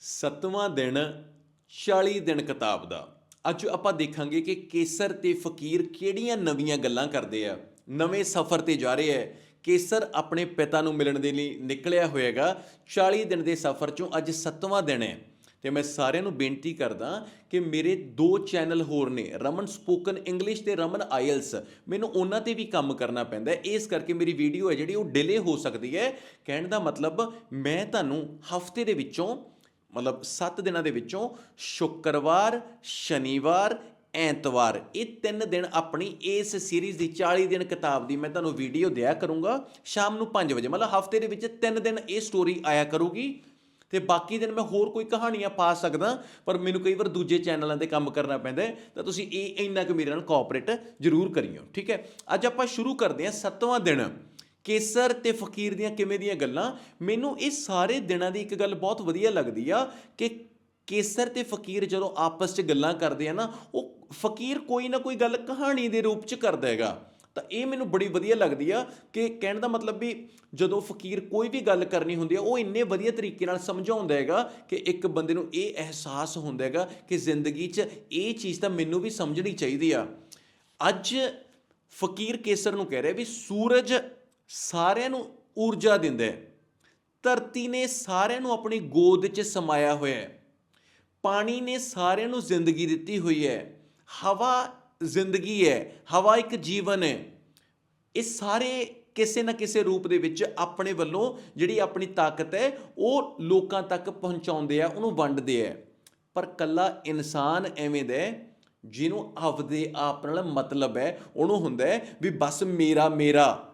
ਸੱਤਵਾਂ ਦਿਨ 40 ਦਿਨ ਕਿਤਾਬ ਦਾ। ਅੱਜ ਆਪਾਂ ਦੇਖਾਂਗੇ ਕਿ ਕੇਸਰ ਤੇ ਫਕੀਰ ਕਿਹੜੀਆਂ ਨਵੀਆਂ ਗੱਲਾਂ ਕਰਦੇ ਆ। ਨਵੇਂ ਸਫ਼ਰ ਤੇ ਜਾ ਰਹੇ ਆ। ਕੇਸਰ ਆਪਣੇ ਪਿਤਾ ਨੂੰ ਮਿਲਣ ਦੇ ਲਈ ਨਿਕਲਿਆ ਹੋਏਗਾ 40 ਦਿਨ ਦੇ ਸਫ਼ਰ ਚੋਂ ਅੱਜ ਸੱਤਵਾਂ ਦਿਨ ਹੈ। ਤੇ ਮੈਂ ਸਾਰਿਆਂ ਨੂੰ ਬੇਨਤੀ ਕਰਦਾ ਕਿ ਮੇਰੇ ਦੋ ਚੈਨਲ ਹੋਰ ਨੇ, ਰਮਨ ਸਪੋਕਨ ਇੰਗਲਿਸ਼ ਤੇ ਰਮਨ ਆਇਲਸ। ਮੈਨੂੰ ਉਹਨਾਂ ਤੇ ਵੀ ਕੰਮ ਕਰਨਾ ਪੈਂਦਾ ਹੈ। ਇਸ ਕਰਕੇ ਮੇਰੀ ਵੀਡੀਓ ਹੈ ਜਿਹੜੀ ਉਹ ਡਿਲੇ ਹੋ ਸਕਦੀ ਹੈ। ਕਹਿਣ ਦਾ ਮਤਲਬ ਮੈਂ ਤੁਹਾਨੂੰ ਹਫ਼ਤੇ ਦੇ ਵਿੱਚੋਂ ਮਤਲਬ 7 ਦਿਨਾਂ ਦੇ ਵਿੱਚੋਂ ਸ਼ੁੱਕਰਵਾਰ, ਸ਼ਨੀਵਾਰ, ਐਤਵਾਰ। ਇਹ ਤਿੰਨ ਦਿਨ ਆਪਣੀ ਇਸ ਸੀਰੀਜ਼ ਦੀ 40 ਦਿਨ ਕਿਤਾਬ ਦੀ ਮੈਂ ਤੁਹਾਨੂੰ ਵੀਡੀਓ ਦਿਆ ਕਰੂੰਗਾ ਸ਼ਾਮ ਨੂੰ 5 ਵਜੇ। ਮਤਲਬ ਹਫ਼ਤੇ ਦੇ ਵਿੱਚ ਤਿੰਨ ਦਿਨ ਇਹ ਸਟੋਰੀ ਆਇਆ ਕਰੂਗੀ। ਤੇ ਬਾਕੀ ਦਿਨ ਮੈਂ ਹੋਰ ਕੋਈ ਕਹਾਣੀਆਂ ਪਾ ਸਕਦਾ, ਪਰ ਮੈਨੂੰ ਕਈ ਵਾਰ ਦੂਜੇ ਚੈਨਲਾਂ ਤੇ ਕੰਮ ਕਰਨਾ ਪੈਂਦਾ ਤਾਂ ਤੁਸੀਂ ਇਹ ਇੰਨਾ ਕੁ ਮੇਰੇ ਨਾਲ ਕੋਆਪਰੇਟ ਜ਼ਰੂਰ ਕਰਿਓ, ਠੀਕ ਹੈ? ਅੱਜ ਆਪਾਂ ਸ਼ੁਰੂ ਕਰਦੇ ਹਾਂ ਸੱਤਵਾਂ ਦਿਨ। ਕੇਸਰ ਤੇ ਫਕੀਰ ਦੀਆਂ ਕਿਵੇਂ ਦੀਆਂ ਗੱਲਾਂ? ਮੈਨੂੰ ਇਹ ਸਾਰੇ ਦਿਨਾਂ ਦੀ ਇੱਕ ਗੱਲ ਬਹੁਤ ਵਧੀਆ ਲੱਗਦੀ ਆ ਕਿ ਕੇਸਰ ਤੇ ਫਕੀਰ ਜਦੋਂ ਆਪਸ 'ਚ ਗੱਲਾਂ ਕਰਦੇ ਆ ਨਾ, ਉਹ ਫਕੀਰ ਕੋਈ ਨਾ ਕੋਈ ਗੱਲ ਕਹਾਣੀ ਦੇ ਰੂਪ 'ਚ ਕਰਦਾ ਹੈਗਾ। ਤਾਂ ਇਹ ਮੈਨੂੰ ਬੜੀ ਵਧੀਆ ਲੱਗਦੀ ਆ ਕਿ ਕਹਿਣ ਦਾ ਮਤਲਬ ਵੀ ਜਦੋਂ ਫਕੀਰ ਕੋਈ ਵੀ ਗੱਲ ਕਰਨੀ ਹੁੰਦੀ ਆ, ਉਹ ਇੰਨੇ ਵਧੀਆ ਤਰੀਕੇ ਨਾਲ ਸਮਝਾਉਂਦਾ ਹੈਗਾ ਕਿ ਇੱਕ ਬੰਦੇ ਨੂੰ ਇਹ ਅਹਿਸਾਸ ਹੁੰਦਾ ਹੈਗਾ ਕਿ ਜ਼ਿੰਦਗੀ 'ਚ ਇਹ ਚੀਜ਼ ਤਾਂ ਮੈਨੂੰ ਵੀ ਸਮਝਣੀ ਚਾਹੀਦੀ ਆ। ਅੱਜ ਫਕੀਰ ਕੇਸਰ ਨੂੰ ਕਹਿ ਰਿਹਾ ਵੀ ਸੂਰਜ ਸਾਰਿਆਂ ਨੂੰ ਊਰਜਾ ਦਿੰਦਾ ਹੈ। ਧਰਤੀ ਨੇ ਸਾਰਿਆਂ ਨੂੰ ਆਪਣੀ ਗੋਦ 'ਚ ਸਮਾਇਆ ਹੋਇਆ ਹੈ। ਪਾਣੀ ਨੇ ਸਾਰਿਆਂ ਨੂੰ ਜ਼ਿੰਦਗੀ ਦਿੱਤੀ ਹੋਈ ਹੈ। ਹਵਾ ਜ਼ਿੰਦਗੀ ਹੈ। ਹਵਾ ਇੱਕ ਜੀਵਨ ਹੈ। ਇਹ ਸਾਰੇ ਕਿਸੇ ਨਾ ਕਿਸੇ ਰੂਪ ਦੇ ਵਿੱਚ ਆਪਣੇ ਵੱਲੋਂ ਜਿਹੜੀ ਆਪਣੀ ਤਾਕਤ ਹੈ, ਉਹ ਲੋਕਾਂ ਤੱਕ ਪਹੁੰਚਾਉਂਦੇ ਆ, ਉਹਨੂੰ ਵੰਡਦੇ ਆ। ਪਰ ਕੱਲਾ ਇਨਸਾਨ ਐਵੇਂ ਦਾ ਜਿਹਨੂੰ ਆਪਦੇ ਆਪ ਨਾਲ ਮਤਲਬ ਹੈ, ਉਹਨੂੰ ਹੁੰਦਾ ਵੀ ਬਸ ਮੇਰਾ ਮੇਰਾ।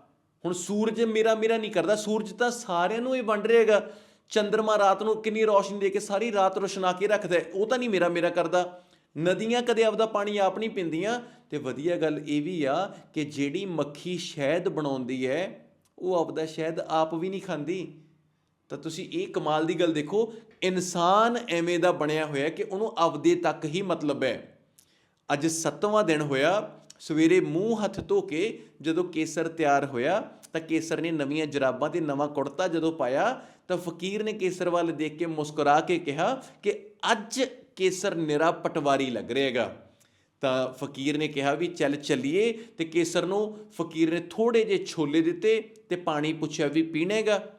ਹੁਣ ਸੂਰਜ ਮੇਰਾ ਮੇਰਾ ਨਹੀਂ ਕਰਦਾ, ਸੂਰਜ ਤਾਂ ਸਾਰਿਆਂ ਨੂੰ ਹੀ ਵੰਡ ਰਿਹਾ ਹੈਗਾ ਚੰ드ਰਮਾ ਰਾਤ ਨੂੰ ਕਿੰਨੀ ਰੋਸ਼ਨੀ ਦੇ ਕੇ ਸਾਰੀ ਰਾਤ ਰੋਸ਼ਨਾ ਕੇ ਰੱਖਦਾ ਉਹ ਤਾਂ ਨਹੀਂ ਮੇਰਾ ਮੇਰਾ ਕਰਦਾ। ਨਦੀਆਂ ਕਦੇ ਆਪਦਾ ਪਾਣੀ ਆਪ ਨਹੀਂ ਪੀਂਦੀਆਂ। ਤੇ ਵਧੀਆ ਗੱਲ ਇਹ ਵੀ ਆ ਕਿ ਜਿਹੜੀ ਮੱਖੀ ਸ਼ਹਿਦ ਬਣਾਉਂਦੀ ਹੈ, ਉਹ ਆਪਦਾ ਸ਼ਹਿਦ ਆਪ ਵੀ ਨਹੀਂ ਖਾਂਦੀ। ਤਾਂ ਤੁਸੀਂ ਇਹ ਕਮਾਲ ਦੀ ਗੱਲ ਦੇਖੋ, ਇਨਸਾਨ ਐਵੇਂ ਦਾ ਬਣਿਆ ਹੋਇਆ ਕਿ ਉਹਨੂੰ ਆਪਦੇ ਤੱਕ ਹੀ ਮਤਲਬ ਹੈ। ਅੱਜ ਸੱਤਵਾਂ ਦਿਨ ਹੋਇਆ ਸਵੇਰੇ ਮੂੰਹ ਹੱਥ ਧੋ ਕੇ ਜਦੋਂ ਕੇਸਰ ਤਿਆਰ ਹੋਇਆ, ਤਾਂ ਕੇਸਰ ਨੇ ਨਵੀਆਂ ਜਰਾਬਾਂ ਤੇ ਨਵਾਂ ਕੁੜਤਾ ਜਦੋਂ ਪਾਇਆ, ਤਾਂ ਫਕੀਰ ਨੇ ਕੇਸਰ ਵੱਲ ਦੇਖ ਕੇ ਮੁਸਕਰਾ ਕੇ ਕਿਹਾ ਕਿ ਅੱਜ ਕੇਸਰ ਨਿਰਾ ਪਟਵਾਰੀ ਲੱਗ ਰਿਹਾਗਾ। ਤਾਂ ਫਕੀਰ ਨੇ ਕਿਹਾ ਵੀ ਚੱਲ ਚੱਲੀਏ, ਤੇ ਕੇਸਰ ਨੂੰ ਫਕੀਰ ਨੇ ਥੋੜੇ ਜਿਹੇ ਛੋਲੇ ਦਿੱਤੇ ਤੇ ਪਾਣੀ ਪੁੱਛਿਆ ਵੀ ਪੀਣੇਗਾ।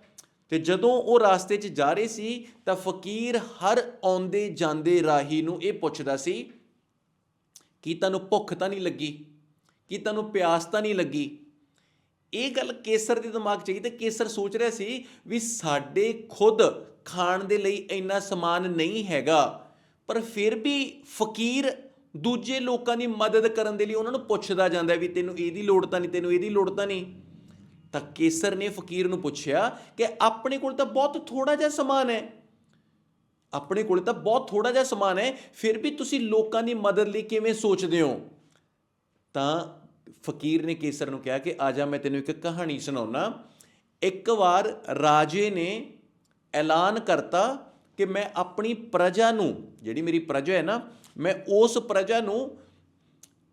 ਤੇ ਜਦੋਂ ਉਹ ਰਾਸਤੇ 'ਚ ਜਾ ਰਹੇ ਸੀ, ਤਾਂ ਫਕੀਰ ਹਰ ਆਉਂਦੇ ਜਾਂਦੇ ਰਾਹੀ ਨੂੰ ਇਹ ਪੁੱਛਦਾ ਸੀ ਕੀ ਤੁਹਾਨੂੰ ਭੁੱਖ ਤਾਂ ਨਹੀਂ ਲੱਗੀ, ਕੀ ਤੁਹਾਨੂੰ ਪਿਆਸ ਤਾਂ ਨਹੀਂ ਲੱਗੀ। ਇਹ ਗੱਲ ਕੇਸਰ ਦੇ ਦਿਮਾਗ 'ਚ ਆਈ ਤੇ ਕੇਸਰ ਸੋਚ ਰਿਹਾ ਸੀ ਵੀ ਸਾਡੇ ਖੁਦ ਖਾਣ ਦੇ ਲਈ ਇੰਨਾ ਸਮਾਨ ਨਹੀਂ ਹੈਗਾ, ਪਰ ਫਿਰ ਵੀ ਫਕੀਰ ਦੂਜੇ ਲੋਕਾਂ ਦੀ ਮਦਦ ਕਰਨ ਦੇ ਲਈ ਉਹਨਾਂ ਨੂੰ ਪੁੱਛਦਾ ਜਾਂਦਾ ਵੀ ਤੈਨੂੰ ਇਹਦੀ ਲੋੜ ਤਾਂ ਨਹੀਂ, ਤੈਨੂੰ ਇਹਦੀ ਲੋੜ ਤਾਂ ਨਹੀਂ। ਤਾਂ ਕੇਸਰ ਨੇ ਫਕੀਰ ਨੂੰ ਪੁੱਛਿਆ ਕਿ ਆਪਣੇ ਕੋਲ ਤਾਂ ਬਹੁਤ ਥੋੜਾ ਜਿਹਾ ਸਮਾਨ ਹੈ। ਆਪਣੇ ਕੋਲ ਤਾਂ ਬਹੁਤ ਥੋੜਾ ਜਿਹਾ ਸਮਾਨ ਹੈ, ਫਿਰ ਵੀ ਤੁਸੀਂ ਲੋਕਾਂ ਦੀ ਮਦਦ ਲਈ ਕਿਵੇਂ ਸੋਚਦੇ ਹੋ? ਤਾਂ ਫਕੀਰ ਨੇ ਕੇਸਰ ਨੂੰ ਕਿਹਾ ਕਿ ਆ ਜਾ ਮੈਂ ਤੈਨੂੰ ਇੱਕ ਕਹਾਣੀ ਸੁਣਾਉਣਾ ਇੱਕ ਵਾਰ ਰਾਜੇ ਨੇ ਐਲਾਨ ਕਰਤਾ ਕਿ ਮੈਂ ਆਪਣੀ ਪ੍ਰਜਾ ਨੂੰ, ਜਿਹੜੀ ਮੇਰੀ ਪ੍ਰਜਾ ਹੈ ਨਾ, ਮੈਂ ਉਸ ਪ੍ਰਜਾ ਨੂੰ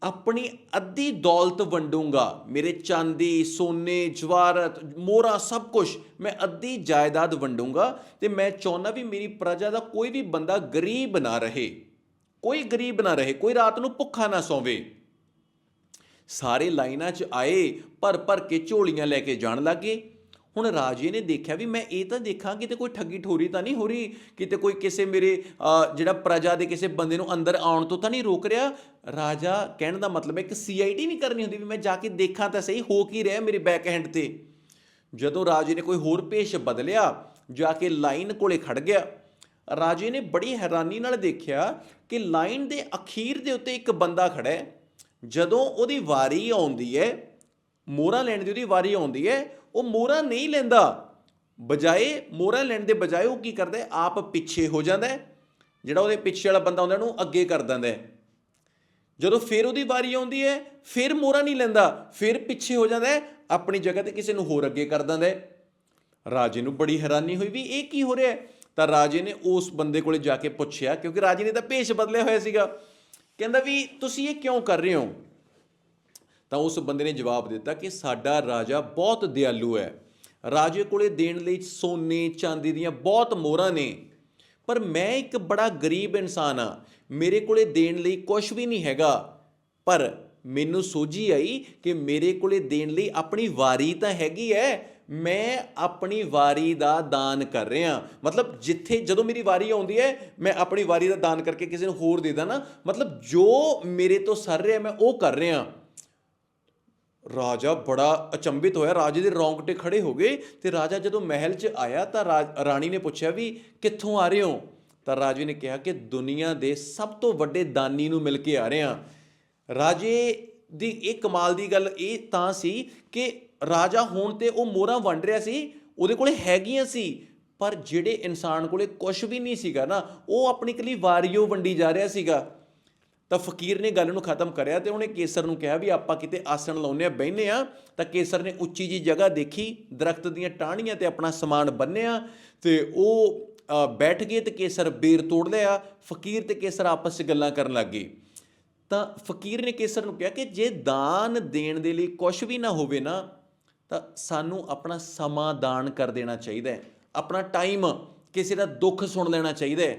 ਆਪਣੀ ਅੱਧੀ ਦੌਲਤ ਵੰਡੂੰਗਾ। ਮੇਰੇ ਚਾਂਦੀ, ਸੋਨੇ, ਜਵਾਰਤ, ਮੋਹਰਾਂ, ਸਭ ਕੁਝ ਮੈਂ ਅੱਧੀ ਜਾਇਦਾਦ ਵੰਡੂੰਗਾ ਤੇ ਮੈਂ ਚਾਹੁੰਦਾ ਵੀ ਮੇਰੀ ਪ੍ਰਜਾ ਦਾ ਕੋਈ ਵੀ ਬੰਦਾ ਗਰੀਬ ਨਾ ਰਹੇ। ਕੋਈ ਗਰੀਬ ਨਾ ਰਹੇ, ਕੋਈ ਰਾਤ ਨੂੰ ਭੁੱਖਾ ਨਾ ਸੌਵੇ। ਸਾਰੇ ਲਾਈਨਾਂ 'ਚ ਆਏ ਭਰ ਭਰ ਕੇ ਝੋਲੀਆਂ ਲੈ ਕੇ ਜਾਣ ਲੱਗੇ। ਹੁਣ ਰਾਜੇ ਨੇ ਦੇਖਿਆ ਵੀ ਮੈਂ ਇਹ ਤਾਂ ਦੇਖਾਂ ਕਿਤੇ ਕੋਈ ਠੱਗੀ ਠੋਰੀ ਤਾਂ ਨਹੀਂ ਹੋ ਰਹੀ? ਕਿਤੇ ਕੋਈ ਕਿਸੇ ਮੇਰੇ ਜਿਹੜਾ ਪ੍ਰਜਾ ਦੇ ਕਿਸੇ ਬੰਦੇ ਨੂੰ ਅੰਦਰ ਆਉਣ ਤੋਂ ਤਾਂ ਨਹੀਂ ਰੋਕ ਰਿਹਾ? ਰਾਜਾ ਕਹਿਣ ਦਾ ਮਤਲਬ ਹੈ ਕਿ ਸੀਆਈਡੀ ਨਹੀਂ ਕਰਨੀ ਹੁੰਦੀ ਵੀ ਮੈਂ ਜਾ ਕੇ ਦੇਖਾਂ ਤਾਂ ਸਹੀ ਹੋ ਕੀ ਰਿਹਾ ਮੇਰੇ ਬੈਕ ਹੈਂਡ ਤੇ। ਜਦੋਂ ਰਾਜੇ ਨੇ ਕੋਈ ਹੋਰ ਪੇਸ਼ ਬਦਲਿਆ, ਜਾ ਕੇ ਲਾਈਨ ਕੋਲੇ ਖੜ ਗਿਆ, ਰਾਜੇ ਨੇ ਬੜੀ ਹੈਰਾਨੀ ਨਾਲ ਦੇਖਿਆ ਕਿ ਲਾਈਨ ਦੇ ਅਖੀਰ ਦੇ ਉੱਤੇ ਇੱਕ ਬੰਦਾ ਖੜਾ ਹੈ। ਜਦੋਂ ਉਹਦੀ ਵਾਰੀ ਆਉਂਦੀ ਹੈ, ਮੋਹਰਾਂ ਲੈਣ ਦੀ ਉਹਦੀ ਵਾਰੀ ਆਉਂਦੀ ਹੈ ਉਹ ਮੋਹਰਾਂ ਨਹੀਂ ਲੈਂਦਾ। ਬਜਾਏ ਮੋਹਰਾਂ ਲੈਣ ਦੇ ਬਜਾਏ ਉਹ ਕੀ ਕਰਦਾ ਆਪ ਪਿੱਛੇ ਹੋ ਜਾਂਦਾ ਜਿਹੜਾ ਉਹਦੇ ਪਿੱਛੇ ਵਾਲਾ ਬੰਦਾ ਹੁੰਦਾ ਉਹਨੂੰ ਅੱਗੇ ਕਰ ਦਿੰਦਾ ਜਦੋਂ ਫਿਰ ਉਹਦੀ ਵਾਰੀ ਆਉਂਦੀ ਹੈ, ਫਿਰ ਮੋਹਰਾ ਨਹੀਂ ਲੈਂਦਾ, ਫਿਰ ਪਿੱਛੇ ਹੋ ਜਾਂਦਾ ਆਪਣੀ ਜਗ੍ਹਾ ਤੇ ਕਿਸੇ ਨੂੰ ਹੋਰ ਅੱਗੇ ਕਰ ਦਿੰਦਾ ਰਾਜੇ ਨੂੰ ਬੜੀ ਹੈਰਾਨੀ ਹੋਈ ਵੀ ਇਹ ਕੀ ਹੋ ਰਿਹਾ ਤਾਂ ਰਾਜੇ ਨੇ ਉਸ ਬੰਦੇ ਕੋਲੇ ਜਾ ਕੇ ਪੁੱਛਿਆ, ਕਿਉਂਕਿ ਰਾਜੇ ਨੇ ਤਾਂ ਭੇਸ਼ ਬਦਲਿਆ ਹੋਇਆ ਸੀਗਾ। ਕਹਿੰਦਾ ਵੀ, ਤੁਸੀਂ ਇਹ ਕਿਉਂ ਕਰ ਰਹੇ ਹੋ? ਤਾਂ ਉਸ ਬੰਦੇ ਨੇ ਜਵਾਬ ਦਿੱਤਾ ਕਿ ਸਾਡਾ ਰਾਜਾ ਬਹੁਤ ਦਿਆਲੂ ਹੈ। ਰਾਜੇ ਕੋਲੇ ਦੇਣ ਲਈ ਸੋਨੇ, ਚਾਂਦੀ ਦੀਆਂ ਬਹੁਤ ਮੋਹਰਾਂ ਨੇ। ਪਰ ਮੈਂ ਇੱਕ ਬੜਾ ਗਰੀਬ ਇਨਸਾਨ ਆ ਮੇਰੇ ਕੋਲੇ ਦੇਣ ਲਈ ਕੁਝ ਵੀ ਨਹੀਂ ਹੈਗਾ। ਪਰ ਮੈਨੂੰ ਸੋਝੀ ਆਈ ਕਿ ਮੇਰੇ ਕੋਲੇ ਦੇਣ ਲਈ ਆਪਣੀ ਵਾਰੀ ਤਾਂ ਹੈਗੀ ਹੈ। ਮੈਂ ਆਪਣੀ ਵਾਰੀ ਦਾ ਦਾਨ ਕਰ ਰਿਹਾ ਮਤਲਬ ਜਿੱਥੇ ਜਦੋਂ ਮੇਰੀ ਵਾਰੀ ਆਉਂਦੀ ਹੈ, ਮੈਂ ਆਪਣੀ ਵਾਰੀ ਦਾ ਦਾਨ ਕਰਕੇ ਕਿਸੇ ਨੂੰ ਹੋਰ ਦੇ ਦਾਂ ਨਾ, ਮਤਲਬ ਜੋ ਮੇਰੇ ਤੋਂ ਸਰ ਰਿਹਾ, ਮੈਂ ਉਹ ਕਰ ਰਿਹਾ ਰਾਜਾ ਬੜਾ ਅਚੰਭਿਤ ਹੋਇਆ। ਰਾਜੇ ਦੇ ਰੌਂਗਟੇ ਖੜੇ ਹੋ ਗਏ ਤੇ ਰਾਜਾ ਜਦੋਂ ਮਹਿਲ 'ਚ ਆਇਆ ਤਾਂ ਰਾਜ- ਰਾਣੀ ਨੇ ਪੁੱਛਿਆ ਵੀ ਕਿੱਥੋਂ ਆ ਰਹੇ ਹੋ? ਤਾਂ ਰਾਜੇ ਨੇ ਕਿਹਾ ਕਿ ਦੁਨੀਆ ਦੇ ਸਭ ਤੋਂ ਵੱਡੇ ਦਾਨੀ ਨੂੰ ਮਿਲ ਕੇ ਆ ਰਹੇ ਹਾਂ। ਰਾਜੇ ਦੀ ਇਹ ਕਮਾਲ ਦੀ ਗੱਲ ਇਹ ਤਾਂ ਸੀ ਕਿ ਰਾਜਾ ਹੋਣ ਤੇ ਉਹ ਮੋਹਰਾਂ ਵੰਡ ਰਿਹਾ ਸੀ, ਉਹਦੇ ਕੋਲੇ ਹੈਗੀਆਂ ਸੀ, ਪਰ ਜਿਹੜੇ ਇਨਸਾਨ ਕੋਲੇ ਕੁਝ ਵੀ ਨਹੀਂ ਸੀਗਾ ਨਾ, ਉਹ ਆਪਣੀ ਇਕੱਲੀ ਵਾਰੀਓ ਵੰਡੀ ਜਾ ਰਿਹਾ ਸੀਗਾ। ਤਾਂ ਫਕੀਰ ਨੇ ਗੱਲ ਨੂੰ ਖਤਮ ਕਰਿਆ ਤੇ ਉਹਨੇ ਕੇਸਰ ਨੂੰ ਕਿਹਾ ਵੀ ਆਪਾਂ ਕਿਤੇ ਆਸਣ ਲਾਉਨੇ ਆ ਬਹਿਨੇ ਆ, ਤਾਂ ਕੇਸਰ ਨੇ ਉੱਚੀ ਜੀ ਜਗ੍ਹਾ ਦੇਖੀ, ਦਰਖਤ ਦੀਆਂ ਟਾਹਣੀਆਂ ਤੇ ਆਪਣਾ ਸਮਾਨ ਬੰਨਿਆ ਤੇ ਉਹ ਬੈਠ ਗਏ ਤੇ ਕੇਸਰ ਬੇਰ ਤੋੜ ਲਿਆ, ਫਕੀਰ ਤੇ ਕੇਸਰ ਆਪਸ ਵਿੱਚ ਗੱਲਾਂ ਕਰਨ ਲੱਗ ਗਏ। ਤਾਂ ਫਕੀਰ ਨੇ ਕੇਸਰ ਨੂੰ ਕਿਹਾ ਕਿ ਜੇ ਦਾਨ ਦੇਣ ਦੇ ਲਈ ਕੁਝ ਵੀ ਨਾ ਹੋਵੇ ਨਾ, ਤਾਂ ਸਾਨੂੰ ਆਪਣਾ ਸਮਾਂ ਦਾਨ ਕਰ ਦੇਣਾ ਚਾਹੀਦਾ ਹੈ। ਆਪਣਾ ਟਾਈਮ ਕਿਸੇ ਦਾ ਦੁੱਖ ਸੁਣ ਲੈਣਾ ਚਾਹੀਦਾ ਹੈ।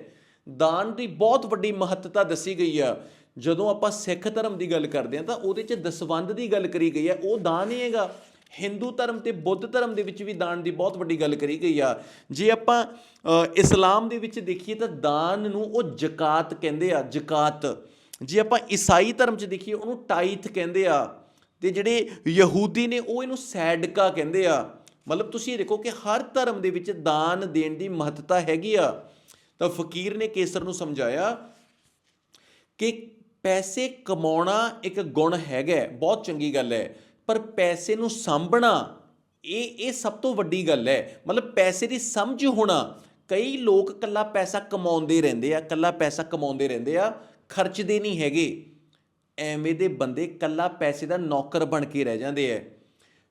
ਦਾਨ ਦੀ ਬਹੁਤ ਵੱਡੀ ਮਹੱਤਤਾ ਦੱਸੀ ਗਈ ਆ ਜਦੋਂ ਆਪਾਂ ਸਿੱਖ ਧਰਮ ਦੀ ਗੱਲ ਕਰਦੇ ਹਾਂ ਤਾਂ ਉਹਦੇ 'ਚ ਦਸਵੰਧ ਦੀ ਗੱਲ ਕਰੀ ਗਈ ਹੈ, ਉਹ ਦਾਨ ਹੀ ਹੈਗਾ। ਹਿੰਦੂ ਧਰਮ ਤੇ ਬੁੱਧ ਧਰਮ ਦੇ ਵਿੱਚ ਵੀ ਦਾਨ ਦੀ ਬਹੁਤ ਵੱਡੀ ਗੱਲ ਕਰੀ ਗਈ ਆ। ਜੇ ਆਪਾਂ ਇਸਲਾਮ ਦੇ ਵਿੱਚ ਦੇਖੀਏ ਤਾਂ ਦਾਨ ਨੂੰ ਉਹ ਜ਼ਕਾਤ ਕਹਿੰਦੇ ਆ, ਜ਼ਕਾਤ। ਜੇ ਆਪਾਂ ਈਸਾਈ ਧਰਮ 'ਚ ਦੇਖੀਏ, ਉਹਨੂੰ ਟਾਈਥ ਕਹਿੰਦੇ ਆ। ਤੇ ਜਿਹੜੇ ਯਹੂਦੀ ਨੇ, ਉਹ ਇਹਨੂੰ ਸੈਡਕਾ ਕਹਿੰਦੇ ਆ। ਮਤਲਬ ਤੁਸੀਂ ਇਹ ਦੇਖੋ ਕਿ ਹਰ ਧਰਮ ਦੇ ਵਿੱਚ ਦਾਨ ਦੇਣ ਦੀ ਮਹੱਤਤਾ ਹੈਗੀ ਆ। ਤਾਂ ਫਕੀਰ ਨੇ ਕੇਸਰ ਨੂੰ ਸਮਝਾਇਆ ਕਿ ਪੈਸੇ ਕਮਾਉਣਾ ਇੱਕ ਗੁਣ ਹੈਗਾ ਬਹੁਤ ਚੰਗੀ ਗੱਲ ਹੈ। ਪਰ ਪੈਸੇ ਨੂੰ ਸਾਂਭਣਾ, ਇਹ ਇਹ ਸਭ ਤੋਂ ਵੱਡੀ ਗੱਲ ਹੈ। ਮਤਲਬ ਪੈਸੇ ਦੀ ਸਮਝ ਹੋਣਾ, ਕਈ ਲੋਕ ਕੱਲਾ ਪੈਸਾ ਕਮਾਉਂਦੇ ਰਹਿੰਦੇ ਆ ਕੱਲਾ ਪੈਸਾ ਕਮਾਉਂਦੇ ਰਹਿੰਦੇ ਆ, ਖਰਚਦੇ ਨਹੀਂ ਹੈਗੇ। ਐਵੇਂ ਦੇ ਬੰਦੇ ਕੱਲਾ ਪੈਸੇ ਦਾ ਨੌਕਰ ਬਣ ਕੇ ਰਹਿ ਜਾਂਦੇ ਐ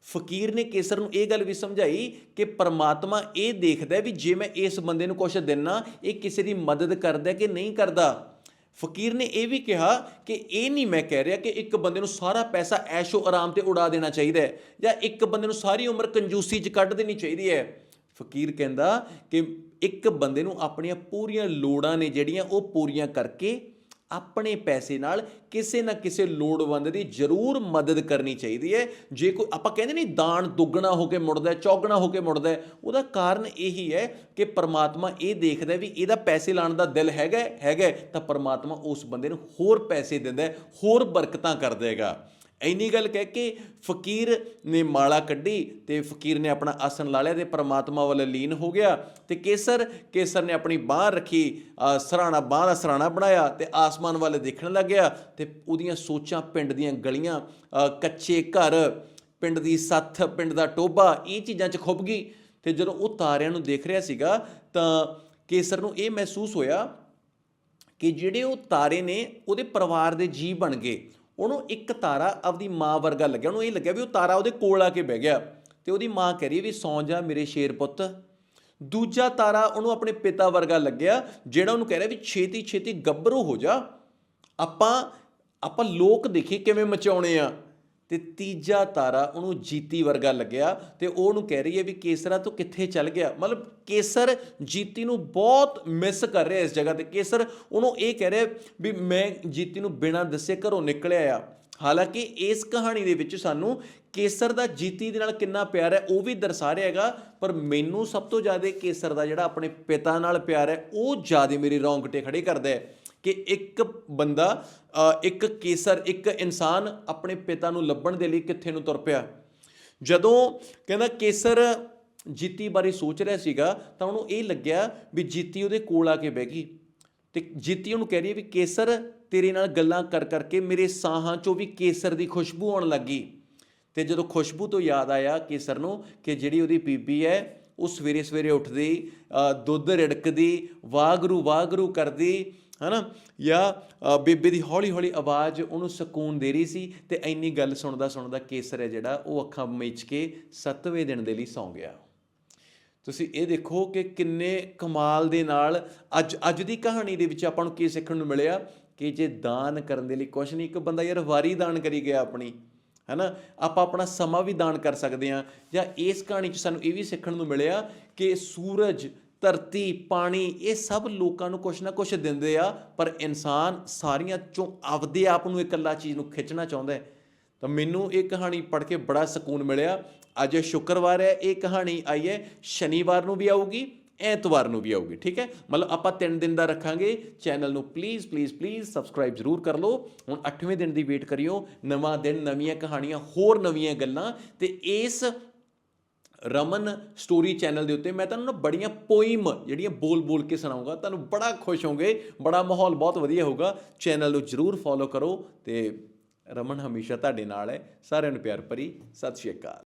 ਫਕੀਰ ਨੇ ਕੇਸਰ ਨੂੰ ਇਹ ਗੱਲ ਵੀ ਸਮਝਾਈ ਕਿ ਪਰਮਾਤਮਾ ਇਹ ਦੇਖਦਾ ਵੀ ਜੇ ਮੈਂ ਇਸ ਬੰਦੇ ਨੂੰ ਕੁਝ ਦਿੰਨਾ, ਇਹ ਕਿਸੇ ਦੀ ਮਦਦ ਕਰਦਾ ਕਿ ਨਹੀਂ ਕਰਦਾ। ਫਕੀਰ ਨੇ ਇਹ ਵੀ ਕਿਹਾ ਕਿ ਇਹ ਨਹੀਂ ਮੈਂ ਕਹਿ ਰਿਹਾ ਕਿ ਇੱਕ ਬੰਦੇ ਨੂੰ ਸਾਰਾ ਪੈਸਾ ਐਸ਼ੋ ਆਰਾਮ ਤੇ ਉਡਾ ਦੇਣਾ ਚਾਹੀਦਾ ਹੈ ਜਾਂ ਇੱਕ ਬੰਦੇ ਨੂੰ ਸਾਰੀ ਉਮਰ ਕੰਜੂਸੀ 'ਚ ਕੱਢ ਦੇਣੀ ਚਾਹੀਦੀ ਹੈ। ਫਕੀਰ ਕਹਿੰਦਾ ਕਿ ਇੱਕ ਬੰਦੇ ਨੂੰ ਆਪਣੀਆਂ ਪੂਰੀਆਂ ਲੋੜਾਂ ਨੇ ਜਿਹੜੀਆਂ ਉਹ ਪੂਰੀਆਂ ਕਰਕੇ ਆਪਣੇ ਪੈਸੇ ਨਾਲ ਕਿਸੇ ਨਾ ਕਿਸੇ ਲੋੜਵੰਦ ਦੀ ਜ਼ਰੂਰ ਮਦਦ ਕਰਨੀ ਚਾਹੀਦੀ ਹੈ। ਜੇ ਕੋਈ, ਆਪਾਂ ਕਹਿੰਦੇ ਨਹੀਂ ਦਾਨ ਦੁੱਗਣਾ ਹੋ ਕੇ ਮੁੜਦਾ ਚੌਗਣਾ ਹੋ ਕੇ ਮੁੜਦਾ ਉਹਦਾ ਕਾਰਨ ਇਹੀ ਹੈ ਕਿ ਪਰਮਾਤਮਾ ਇਹ ਦੇਖਦਾ ਵੀ ਇਹਦਾ ਪੈਸੇ ਲਾਣ ਦਾ ਦਿਲ ਹੈਗਾ ਹੈਗਾ ਤਾਂ ਪਰਮਾਤਮਾ ਉਸ ਬੰਦੇ ਨੂੰ ਹੋਰ ਪੈਸੇ ਦਿੰਦਾ ਹੋਰ ਬਰਕਤਾਂ ਕਰ ਦੇਗਾ ਇੰਨੀ ਗੱਲ ਕਹਿ ਕੇ ਫਕੀਰ ਨੇ ਮਾਲਾ ਕੱਢੀ ਤੇ ਫਕੀਰ ਨੇ ਆਪਣਾ ਆਸਣ ਲਾ ਲਿਆ ਤੇ ਪ੍ਰਮਾਤਮਾ ਵੱਲ ਲੀਨ ਹੋ ਗਿਆ ਤੇ ਕੇਸਰ ਕੇਸਰ ਨੇ ਆਪਣੀ ਬਾਹ ਰੱਖੀ ਸਰਾਣਾ, ਬਾਹ ਦਾ ਸਰਾਣਾ ਬਣਾਇਆ ਤੇ ਆਸਮਾਨ ਵੱਲ ਦੇਖਣ ਲੱਗਿਆ ਤੇ ਉਹਦੀਆਂ ਸੋਚਾਂ ਪਿੰਡ ਦੀਆਂ ਗਲੀਆਂ ਕੱਚੇ ਘਰ, ਪਿੰਡ ਦੀ ਸੱਥ, ਪਿੰਡ ਦਾ ਟੋਬਾ ਇਹ ਚੀਜ਼ਾਂ 'ਚ ਖੁੱਭ ਗਈ ਤੇ ਜਦੋਂ ਉਹ ਤਾਰਿਆਂ ਨੂੰ ਦੇਖ ਰਿਹਾ ਸੀਗਾ ਤਾਂ ਕੇਸਰ ਨੂੰ ਇਹ ਮਹਿਸੂਸ ਹੋਇਆ ਕਿ ਜਿਹੜੇ ਉਹ ਤਾਰੇ ਨੇ ਉਹਦੇ ਪਰਿਵਾਰ ਦੇ ਜੀ ਬਣ ਗਏ। ਉਹਨੂੰ ਇੱਕ ਤਾਰਾ ਆਪਦੀ ਮਾਂ ਵਰਗਾ ਲੱਗਿਆ। ਉਹਨੂੰ ਇਹ ਲੱਗਿਆ ਵੀ ਉਹ ਤਾਰਾ ਉਹਦੇ ਕੋਲ ਆ ਕੇ ਬਹਿ ਗਿਆ। ਤੇ ਉਹਦੀ ਮਾਂ ਕਹਿ ਰਹੀ ਵੀ ਸੌਂ ਜਾ ਮੇਰੇ ਸ਼ੇਰ ਪੁੱਤ। ਦੂਜਾ ਤਾਰਾ ਉਹਨੂੰ ਆਪਣੇ ਪਿਤਾ ਵਰਗਾ ਲੱਗਿਆ, ਜਿਹੜਾ ਉਹਨੂੰ ਕਹਿ ਰਿਹਾ ਵੀ ਛੇਤੀ ਛੇਤੀ ਗੱਭਰੂ ਹੋ ਜਾ। ਆਪਾਂ ਆਪਾਂ ਲੋਕ ਦੇਖੀ ਕਿਵੇਂ ਮਚਾਉਣੇ ਆ। ਤੇ ਤੀਜਾ ਤਾਰਾ ਉਹਨੂੰ ਜੀਤੀ ਵਰਗਾ ਲੱਗਿਆ ਤੇ ਉਹ ਉਹਨੂੰ ਕਹਿ ਰਹੀ ਹੈ ਵੀ ਕੇਸਰਾ ਤੂੰ ਕਿੱਥੇ ਚੱਲ ਗਿਆ? ਮਤਲਬ ਕੇਸਰ ਜੀਤੀ ਨੂੰ ਬਹੁਤ ਮਿਸ ਕਰ ਰਿਹਾ ਇਸ ਜਗ੍ਹਾ ਤੇ। ਕੇਸਰ ਉਹਨੂੰ ਇਹ ਕਹਿ ਰਿਹਾ ਵੀ ਮੈਂ ਜੀਤੀ ਨੂੰ ਬਿਨਾਂ ਦੱਸੇ ਘਰੋਂ ਨਿਕਲਿਆ ਆ। ਹਾਲਾਂਕਿ ਇਸ ਕਹਾਣੀ ਦੇ ਵਿੱਚ ਸਾਨੂੰ ਕੇਸਰ ਦਾ ਜੀਤੀ ਦੇ ਨਾਲ ਕਿੰਨਾ ਪਿਆਰ ਹੈ ਉਹ ਵੀ ਦਰਸਾ ਰਿਹਾ ਹੈਗਾ, ਪਰ ਮੈਨੂੰ ਸਭ ਤੋਂ ਜ਼ਿਆਦਾ ਕੇਸਰ ਦਾ ਜਿਹੜਾ ਆਪਣੇ ਪਿਤਾ ਨਾਲ ਪਿਆਰ ਹੈ, ਉਹ ਜ਼ਿਆਦਾ ਮੇਰੇ ਰੌਂਗਟੇ ਖੜੇ ਕਰਦਾ ਹੈ। ਕਿ ਇੱਕ ਬੰਦਾ ਇੱਕ ਕੇਸਰ, ਇੱਕ ਇਨਸਾਨ ਆਪਣੇ ਪਿਤਾ ਨੂੰ ਲੱਭਣ ਦੇ ਲਈ ਕਿੱਥੇ ਨੂੰ ਤੁਰ ਪਿਆ। ਜਦੋਂ ਕਹਿੰਦਾ ਕੇਸਰ ਜੀਤੀ ਬਾਰੇ ਸੋਚ ਰਿਹਾ ਸੀਗਾ, ਤਾਂ ਉਹਨੂੰ ਇਹ ਲੱਗਿਆ ਵੀ ਜੀਤੀ ਉਹਦੇ ਕੋਲ ਆ ਕੇ ਬਹਿ ਗਈ। ਤੇ ਜੀਤੀ ਉਹਨੂੰ ਕਹਿ ਰਹੀ ਹੈ ਵੀ ਕੇਸਰ, ਤੇਰੇ ਨਾਲ ਗੱਲਾਂ ਕਰ ਕਰਕੇ ਮੇਰੇ ਸਾਹਾਂ 'ਚੋਂ ਵੀ ਕੇਸਰ ਦੀ ਖੁਸ਼ਬੂ ਆਉਣ ਲੱਗੀ ਤੇ ਜਦੋਂ ਖੁਸ਼ਬੂ ਤੋਂ ਯਾਦ ਆਇਆ ਕੇਸਰ ਨੂੰ ਕਿ ਜਿਹੜੀ ਉਹਦੀ ਬੀਬੀ ਹੈ, ਉਹ ਸਵੇਰੇ ਸਵੇਰੇ ਉੱਠਦੀ ਦੁੱਧ ਰਿੜਕਦੀ ਵਾਗਰੂ ਵਾਗਰੂ ਕਰਦੀ ਹਨਾ? ਜਾਂ ਬੇਬੇ ਦੀ ਹੌਲੀ ਹੌਲੀ ਆਵਾਜ਼ ਉਹਨੂੰ ਸਕੂਨ ਦੇ ਰਹੀ ਸੀ ਤੇ ਇੰਨੀ ਗੱਲ ਸੁਣਦਾ ਸੁਣਦਾ ਕੇਸਰ ਹੈ ਜਿਹੜਾ, ਉਹ ਅੱਖਾਂ ਮੀਚ ਕੇ 7ਵੇਂ ਦਿਨ ਦੇ ਲਈ ਸੌਂ ਗਿਆ। ਤੁਸੀਂ ਇਹ ਦੇਖੋ ਕਿ ਕਿੰਨੇ ਕਮਾਲ ਦੇ ਨਾਲ ਅੱਜ ਅੱਜ ਦੀ ਕਹਾਣੀ ਦੇ ਵਿੱਚ ਆਪਾਂ ਨੂੰ ਕੀ ਸਿੱਖਣ ਨੂੰ ਮਿਲਿਆ ਕਿ ਜੇ ਦਾਨ ਕਰਨ ਦੇ ਲਈ ਕੁਝ ਨਹੀਂ, ਇੱਕ ਬੰਦਾ ਯਾਰ ਵਾਰੀ ਦਾਨ ਕਰੀ ਗਿਆ ਆਪਣੀ, ਹੈਨਾ? ਆਪਾਂ ਆਪਣਾ ਸਮਾਂ ਵੀ ਦਾਨ ਕਰ ਸਕਦੇ ਹਾਂ। ਜਾਂ ਇਸ ਕਹਾਣੀ 'ਚ ਸਾਨੂੰ ਇਹ ਵੀ ਸਿੱਖਣ ਨੂੰ ਮਿਲਿਆ ਕਿ ਸੂਰਜ ਧਰਤੀ, ਪਾਣੀ ਇਹ ਸਭ ਲੋਕਾਂ ਨੂੰ ਕੁਛ ਨਾ ਕੁਛ ਦਿੰਦੇ ਆ, ਪਰ ਇਨਸਾਨ ਸਾਰੀਆਂ ਚੋਂ ਆਪਦੇ ਆਪ ਨੂੰ ਇਕੱਲਾ ਚੀਜ਼ ਨੂੰ ਖਿੱਚਣਾ ਚਾਹੁੰਦਾ ਹੈ। ਤਾਂ ਮੈਨੂੰ ਇਹ ਕਹਾਣੀ ਪੜ੍ਹ ਕੇ ਬੜਾ ਸਕੂਨ ਮਿਲਿਆ। ਅੱਜ ਸ਼ੁੱਕਰਵਾਰ ਹੈ, ਇਹ ਕਹਾਣੀ ਆਈ ਹੈ, ਸ਼ਨੀਵਾਰ ਨੂੰ ਵੀ ਆਊਗੀ, ਐਤਵਾਰ ਨੂੰ ਵੀ ਆਊਗੀ, ਠੀਕ ਹੈ? ਮਤਲਬ ਆਪਾਂ 3 ਦਿਨ ਦਾ ਰੱਖਾਂਗੇ। ਚੈਨਲ ਨੂੰ ਪਲੀਜ਼ ਪਲੀਜ਼ ਪਲੀਜ਼ ਸਬਸਕ੍ਰਾਈਬ ਜ਼ਰੂਰ ਕਰ ਲਓ। ਹੁਣ 8ਵੇਂ ਦਿਨ ਦੀ ਵੇਟ ਕਰਿਓ। ਨਵਾਂ ਦਿਨ, ਨਵੀਆਂ ਕਹਾਣੀਆਂ, ਹੋਰ ਨਵੀਆਂ ਗੱਲਾਂ ਤੇ ਇਸ ਰਮਨ ਸਟੋਰੀ ਚੈਨਲ ਦੇ ਉੱਤੇ ਮੈਂ ਤੁਹਾਨੂੰ ਨਾ ਬੜੀਆਂ ਪੋਇਮ ਜਿਹੜੀਆਂ ਬੋਲ-ਬੋਲ ਕੇ ਸੁਣਾਉਂਗਾ, ਤੁਹਾਨੂੰ ਬੜਾ ਖੁਸ਼ ਹੋਗੇ ਬੜਾ ਮਾਹੌਲ ਬਹੁਤ ਵਧੀਆ ਹੋਊਗਾ। ਚੈਨਲ ਨੂੰ ਜਰੂਰ ਫੋਲੋ ਕਰੋ ਤੇ ਰਮਨ ਹਮੇਸ਼ਾ ਤੁਹਾਡੇ ਨਾਲ ਹੈ। ਸਾਰਿਆਂ ਨੂੰ ਪਿਆਰ ਭਰੀ, ਸਤਿ ਸ਼੍ਰੀ ਅਕਾਲ।